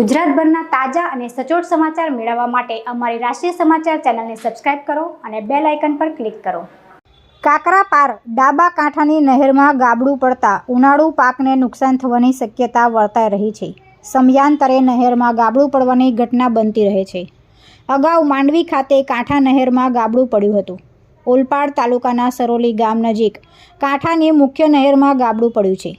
ગુજરાતભરના તાજા અને સચોટ સમાચાર મેળવવા માટે અમારી રાષ્ટ્રીય સમાચાર ચેનલને સબસ્ક્રાઇબ કરો અને બેલ આઇકન પર ક્લિક કરો. કાકરાપાર ડાબા કાંઠાની નહેરમાં ગાબડું પડતા ઉનાળુ પાકને નુકસાન થવાની શક્યતા વર્તાઈ રહી છે. સમયાંતરે નહેરમાં ગાબડું પડવાની ઘટના બનતી રહે છે. અગાઉ માંડવી ખાતે કાંઠા નહેરમાં ગાબડું પડ્યું હતું. ઓલપાડ તાલુકાના સરોલી ગામ નજીક કાંઠાની મુખ્ય નહેરમાં ગાબડું પડ્યું છે.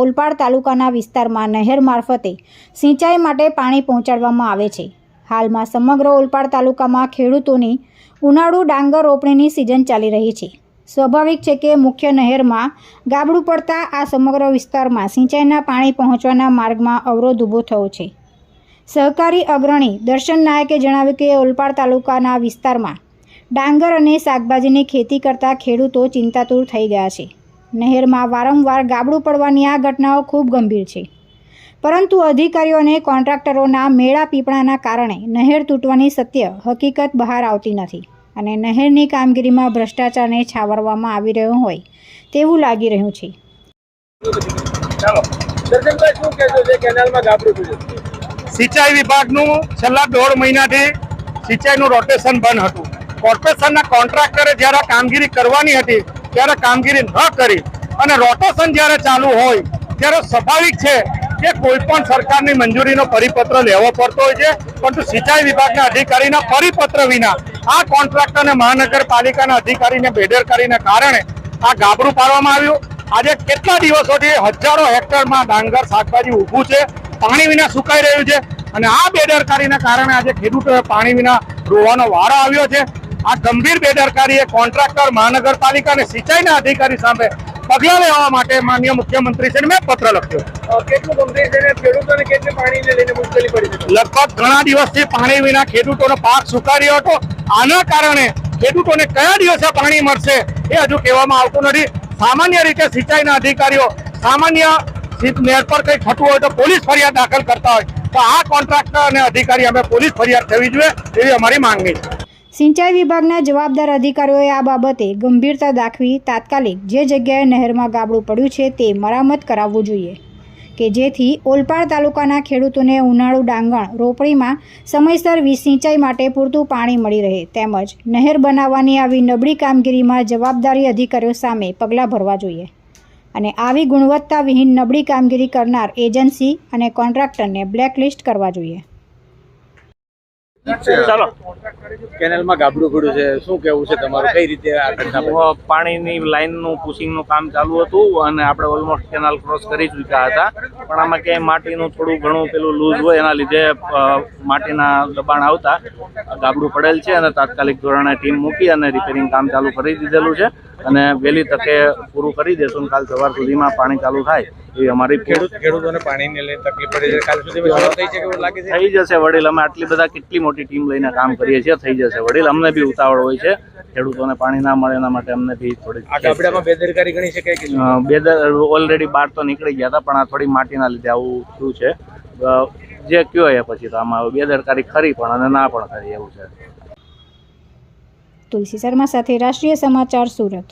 ઓલપાડ તાલુકાના વિસ્તારમાં નહેર મારફતે સિંચાઈ માટે પાણી પહોંચાડવામાં આવે છે. હાલમાં સમગ્ર ઓલપાડ તાલુકામાં ખેડૂતોની ઉનાળુ ડાંગર રોપણીની સિઝન ચાલી રહી છે. સ્વાભાવિક છે કે મુખ્ય નહેરમાં ગાબડું પડતા આ સમગ્ર વિસ્તારમાં સિંચાઈના પાણી પહોંચવાના માર્ગમાં અવરોધ ઊભો થયો છે. સહકારી અગ્રણી દર્શન નાયકે જણાવ્યું કે ઓલપાડ તાલુકાના વિસ્તારમાં ડાંગર અને શાકભાજીની ખેતી કરતા ખેડૂતો ચિંતાતુર થઈ ગયા છે. નહેરમાં વારંવાર ગાબડું પડવાની આ ઘટનાઓ ખૂબ ગંભીર છે. પરંતુ અધિકારીઓ અને કોન્ટ્રાક્ટરોના મેળા પીપળાના કારણે નહેર તૂટવાની સત્ય હકીકત બહાર આવતી નથી અને નહેરની કામગીરીમાં ભ્રષ્ટાચારને છાવરવામાં આવી રહ્યો હોય તેવું લાગી રહ્યું છે. ચાલો. દર્શનભાઈ શું કહેશો જે કેનાલમાં ગાબડું થયું સિંચાઈ વિભાગનું છેલ્લા દોઢ મહિનાથી સિંચાઈનું રોટેશન બંધ હતું. કોર્પોરેશનના કોન્ટ્રાક્ટરે જ્યારે કામગીરી કરવાની હતી ત્યારે કામગીરી ન કરી. અને રોટેશન જ્યારે ચાલુ હોય, ત્યારે સ્વાભાવિક છે કે કોઈ પણ સરકારની મંજૂરીનો પરિપત્ર લેવો પડતો હોય છે. પરંતુ સિંચાઈ વિભાગના અધિકારીના પરિપત્ર વિના આ કોન્ટ્રાક્ટર અને મહાનગરપાલિકાના અધિકારીને બેદરકારીને કારણે આ ગાબરું પાડવામાં આવ્યું. આજે કેટલા દિવસોથી હજારો હેક્ટરમાં ડાંગર શાકભાજી ઊભું છે. પાણી વિના સુકાઈ રહ્યું છે. અને આ બેદરકારીના કારણે આજે ખેડૂતોએ પાણી વિના રોવાનો વારો આવ્યો છે. આ ગંભીર બેદરકારીએ કોન્ટ્રાક્ટર મહાનગરપાલિકા અને સિંચાઈના અધિકારી સામે પગલાં લેવા માટે માનનીય મુખ્યમંત્રીશ્રીને મેં પત્ર લખ્યો. કેટલું ગંભીર છે ખેડૂતોને કેટલી પાણીને લઈને મુશ્કેલી પડી છે? લગભગ ઘણા દિવસથી પાણી વિના ખેડૂતોનો પાક સુકાર્યો હતો. આના કારણે ખેડૂતોને કયા દિવસે પાણી મળશે એ હજુ કહેવામાં આવતું નથી. સામાન્ય રીતે સિંચાઈના અધિકારીઓ સામાન્ય નેર પર કંઈ થતું હોય તો પોલીસ ફરિયાદ દાખલ કરતા હોય. તો આ કોન્ટ્રાક્ટર અને અધિકારી અમે પોલીસ ફરિયાદ થવી જોઈએ એવી અમારી માંગણી છે. સિંચાઈ વિભાગના જવાબદાર અધિકારીઓએ આ બાબતે ગંભીરતા દાખવી તાત્કાલિક જે જગ્યાએ નહેરમાં ગાબડું પડ્યું છે તે મરામત કરાવવું જોઈએ. કે જેથી ઓલપાડ તાલુકાના ખેડૂતોને ઉનાળુ ડાંગણ, રોપણીમાં સમયસર વી સિંચાઈ માટે પૂરતું પાણી મળી રહે તેમજ નહેર બનાવવાની આવી નબળી કામગીરીમાં જવાબદારી અધિકારીઓ સામે પગલાં ભરવા જોઈએ. અને આવી ગુણવત્તાવિહીન નબળી કામગીરી કરનાર એજન્સી અને કોન્ટ્રાક્ટરને બ્લેકલિસ્ટ કરવા જોઈએ. ચાલો. કેનાલમાં ગાબડું પડ્યું છે. શું કેવું છે તમારું? કઈ રીતે આ ઘટના પાણીની લાઇનનું પુશિંગનું કામ ચાલુ હતું અને આપણે ઓલમોસ્ટ કેનાલ ક્રોસ કરી ચૂક્યા હતા. પણ આમાં ક્યાંય માટીનું થોડું ઘણું પેલું લૂઝ હોય એના લીધે માટીના દબાણ આવતા ગાબડું પડેલ છે અને તાત્કાલિક ધોરણે ટીમ મૂકી અને રિપેરિંગ કામ ચાલુ કરી દીધેલું છે. અને વહેલી તકે પૂરું કરી દેશું કાલ સવાર સુધીમાં પાણી ચાલુ થાય. એવી અમારી ખેડૂત ખેડૂતોને પાણીને લઈને તકલીફ પડી છે. કાલ સુધી થઈ છે એવું લાગે છે? થઈ જશે વડીલ. અમે આટલી બધા કેટલી મોટી ટીમ લઈને કામ કરીએ છીએ થઈ જશે. વડીલ અમને બી ઉતાવળ હોય છે. ખેડૂતોને પાણી ના મળે એના માટે અમને બી થોડી ગાબડામાં બેદરકારી કે બેદર ઓલરેડી બહાર તો નીકળી ગયા હતા પણ આ થોડી માટીના લીધે આવું થયું છે. જે કયો એ પછી તો આમાં બેદરકારી ખરી પણ અને ના પણ ખરી એવું છે. તુલસી શર્મા સાથે રાષ્ટ્રીય સમાચાર સુરત.